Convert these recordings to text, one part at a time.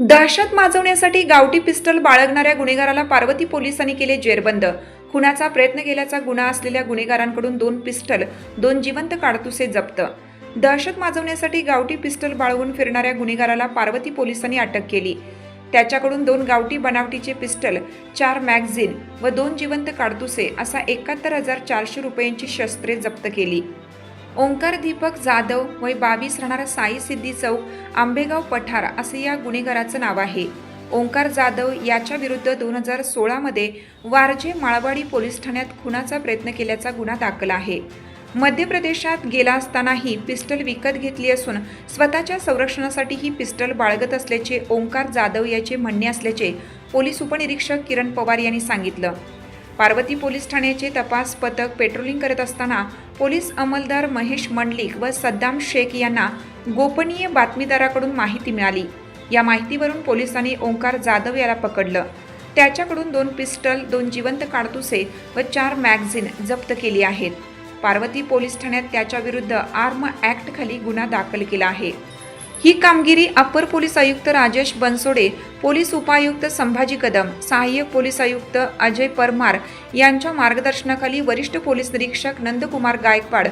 दहशत माजवण्यासाठी गावठी पिस्टल बाळगणाऱ्या गुन्हेगाराला पार्वती पोलिसांनी केले जेरबंद. खुनाचा प्रयत्न केल्याचा गुन्हा असलेल्या गुन्हेगारांकडून दोन पिस्टल दोन जिवंत काडतुसे जप्त. दहशत माजवण्यासाठी गावठी पिस्टल बाळगून फिरणाऱ्या गुन्हेगाराला पार्वती पोलिसांनी अटक केली. त्याच्याकडून दोन गावठी बनावटीचे पिस्टल चार मॅगझिन व दोन जिवंत काडतुसे असा एकाहत्तर हजार चारशे रुपयांची शस्त्रे जप्त केली. ओंकार दीपक जाधव वय बावीस राहणारा साई सिद्धी चौक आंबेगाव पठार असे या गुन्हेगाराचं नाव आहे. ओंकार जाधव याच्या विरुद्ध दोन हजार सोळामध्ये वारजे माळवाडी पोलीस ठाण्यात खुनाचा प्रयत्न केल्याचा गुन्हा दाखल आहे. मध्य प्रदेशात गेला असतानाही पिस्टल विकत घेतली असून स्वतःच्या संरक्षणासाठी ही पिस्टल बाळगत असल्याचे ओंकार जाधव याचे म्हणणे असल्याचे पोलीस उपनिरीक्षक किरण पवार यांनी सांगितलं. पार्वती पोलीस ठाण्याचे तपास पथक पेट्रोलिंग करत असताना पोलीस अंमलदार महेश मंडलिक व सद्दाम शेख यांना गोपनीय बातमीदाराकडून माहिती मिळाली. या माहितीवरून पोलिसांनी ओंकार जाधव याला पकडलं. त्याच्याकडून दोन पिस्टल दोन जिवंत काडतुसे व चार मॅगझिन जप्त केली आहेत. पार्वती पोलीस ठाण्यात त्याच्याविरुद्ध आर्म ॲक्टखाली गुन्हा दाखल केला आहे. ही कामगिरी अप्पर पोलीस आयुक्त राजेश बनसोडे पोलीस उपायुक्त संभाजी कदम सहाय्यक पोलीस आयुक्त अजय परमार यांच्या मार्गदर्शनाखाली वरिष्ठ पोलीस निरीक्षक नंदकुमार गायकवाड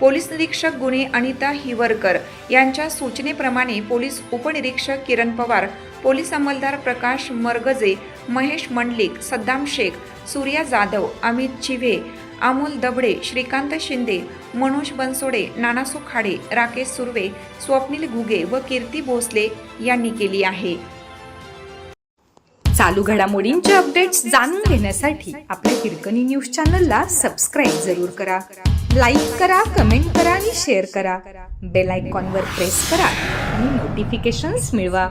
पोलीस निरीक्षक गुन्हे अनिता हिवरकर यांच्या सूचनेप्रमाणे पोलीस उपनिरीक्षक किरण पवार पोलीस अंमलदार प्रकाश मरगजे महेश मंडलिक सद्दाम शेख सूर्या जाधव अमित चिव्हे अमोल दबडे श्रीकांत शिंदे मनोज बनसोडे नाना खाडे राकेश सुर्वे स्वप्नील घुगे व कीर्ती भोसले यांनी केली आहे. चालू घडामोडींचे अपडेट्स जाणून घेण्यासाठी आपल्या हिरकणी न्यूज चॅनलला सबस्क्राईब जरूर करा. लाईक करा कमेंट करा आणि शेअर करा. बेल आयकॉनवर प्रेस करा आणि नोटिफिकेशन्स मिळवा.